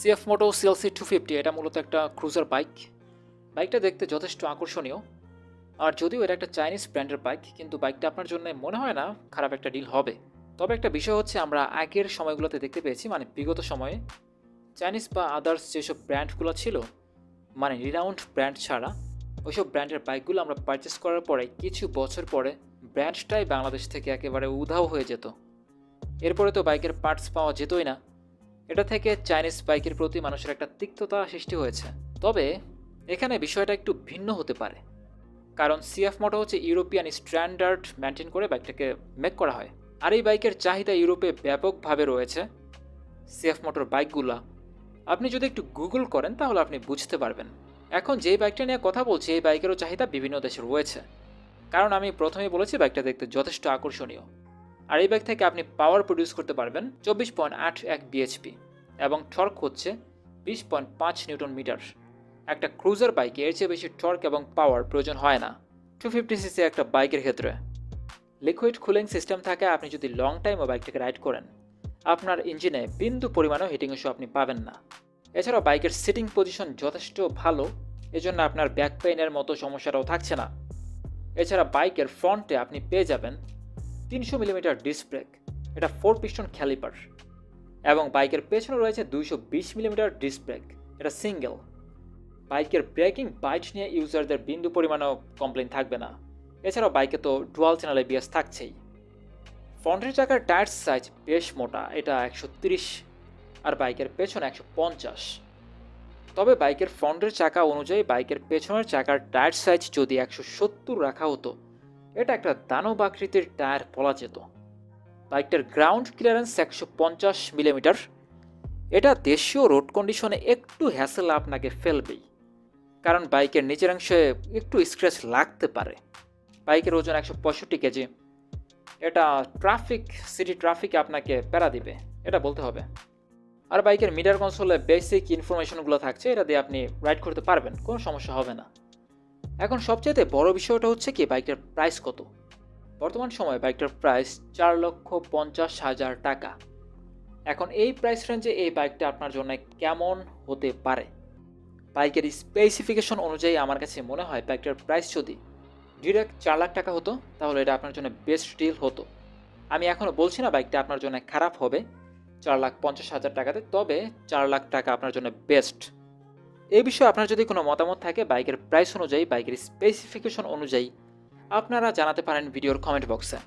CF Moto CLC two fifty এটা মূলত একটা ক্রুজার বাইক বাইকটা দেখতে যথেষ্ট আকর্ষণীয়। আর যদিও এটা একটা চাইনিজ ব্র্যান্ডের বাইক কিন্তু বাইকটা আপনার জন্য মনে হয় না খারাপ একটা ডিল হবে। তবে একটা বিষয় হচ্ছে, আমরা আগের সময়গুলোতে দেখতে পেয়েছি মানে বিগত সময়ে চাইনিজ বা আদার্স যেসব ব্র্যান্ডগুলো ছিল মানে রিনাউন্ড ব্র্যান্ড ছাড়া, ওইসব ব্র্যান্ডের বাইকগুলো আমরা পারচেস করার পরে কিছু বছর পরে ব্র্যান্ডটাই বাংলাদেশ থেকে একেবারে উধাও হয়ে যেত। এরপরে তো বাইকের পার্টস পাওয়া যেতই না। এটা থেকে চাইনিজ বাইকের প্রতি মানুষের একটা তিক্ততা সৃষ্টি হয়েছে। তবে এখানে বিষয়টা একটু ভিন্ন হতে পারে। কারণ সিএফ মোটো হচ্ছে ইউরোপিয়ান স্ট্যান্ডার্ড মেনটেন করে বাইকটাকে মেক করা হয়। আর এই বাইকের চাহিদা ইউরোপে ব্যাপকভাবে রয়েছে সিএফ মোটর বাইকগুলা। আপনি যদি একটু গুগল করেন তাহলে আপনি বুঝতে পারবেন। এখন যেই বাইকটা নিয়ে কথা বলছি, এই বাইকেরও চাহিদা বিভিন্ন দেশে রয়েছে। কারণ আমি প্রথমেই বলেছি বাইকটা দেখতে যথেষ্ট আকর্ষণীয়। আর এই ব্যাগ থেকে আপনি পাওয়ার প্রডিউস করতে পারবেন চব্বিশ পয়েন্ট আট এক বিএইচপি এবং টর্ক হচ্ছে বিশ পয়েন্ট পাঁচ নিউটন মিটার। একটা ক্রুজার বাইকে এর চেয়ে বেশি টর্ক এবং পাওয়ার প্রয়োজন হয় না। টু ফিফটি সিসি একটা বাইকের ক্ষেত্রে। লিকুইড কুলিং সিস্টেম থাকে, আপনি যদি লং টাইমও বাইকটাকে রাইড করেন, আপনার ইঞ্জিনে বিন্দু পরিমাণও হিটিং ইস্যু আপনি পাবেন না। এছাড়াও বাইকের সিটিং পজিশন যথেষ্ট ভালো, এজন্য আপনার ব্যাক পেইনের মতো সমস্যাটাও থাকছে না। এছাড়া বাইকের ফ্রন্টে আপনি পেয়ে যাবেন তিনশো মিলিমিটার ডিস্ক ব্রেক এটা ফোর পিস্টন ক্যালিপার এবং বাইকের পেছনে রয়েছে দুইশো বিশ মিলিমিটার ডিস্ক ব্রেক এটা সিঙ্গেল বাইকের ব্রেকিং বাইট নিয়ে ইউজারদের বিন্দু পরিমাণেও কমপ্লেন থাকবে না। এছাড়াও বাইকে তো ডুয়াল চ্যানেলে বিএস থাকছেই। ফ্রন্টের চাকার টায়ার সাইজ বেশ মোটা, এটা একশো তিরিশ আর বাইকের পেছনে একশো পঞ্চাশ। তবে বাইকের ফ্রন্টের চাকা অনুযায়ী বাইকের পেছনের চাকার টায়ার সাইজ যদি একশো সত্তর রাখা হতো এটা একটা দানব আকৃতির টায়ার বলা যেত। বাইকটার গ্রাউন্ড ক্লিয়ারেন্স একশো পঞ্চাশ মিলিমিটার। এটা দেশীয় রোড কন্ডিশনে একটু হ্যাসেল আপনাকে ফেলবেই। কারণ বাইকের নিচের অংশে একটু স্ক্র্যাচ লাগতে পারে। বাইকের ওজন একশো পঁয়ষট্টি কেজি। এটা ট্রাফিক সিটি ট্রাফিকে আপনাকে প্যারা দিবে। এটা বলতে হবে। আর বাইকের মিটার কনসোলে বেসিক ইনফরমেশনগুলো থাকছে, এটা দিয়ে আপনি রাইড করতে পারবেন, কোনো সমস্যা হবে না। এখন সবচেয়ে বড় বিষয়টা হচ্ছে কি, বাইকের প্রাইস কত? বর্তমান সময়ে বাইকটার প্রাইস চার লক্ষ পঞ্চাশ হাজার টাকা। এখন এই প্রাইস রেঞ্জে এই বাইকটা আপনার জন্য কেমন হতে পারে? বাইকের স্পেসিফিকেশন অনুযায়ী আমার কাছে মনে হয় বাইকটার প্রাইস যদি ডিরেক্ট চার লাখ টাকা হতো, তাহলে এটা আপনার জন্য বেস্ট ডিল হতো। আমি এখনও বলছি না বাইকটা আপনার জন্য খারাপ হবে, চার লাখ পঞ্চাশ হাজার টাকাতে, তবে চার লাখ টাকা আপনার জন্য বেস্ট এই বিষয়ে আপনার যদি কোনো মতামত থাকে বাইকের প্রাইস অনুযায়ী, বাইকের স্পেসিফিকেশন অনুযায়ী, আপনারা জানাতে পারেন ভিডিওর কমেন্ট বক্সে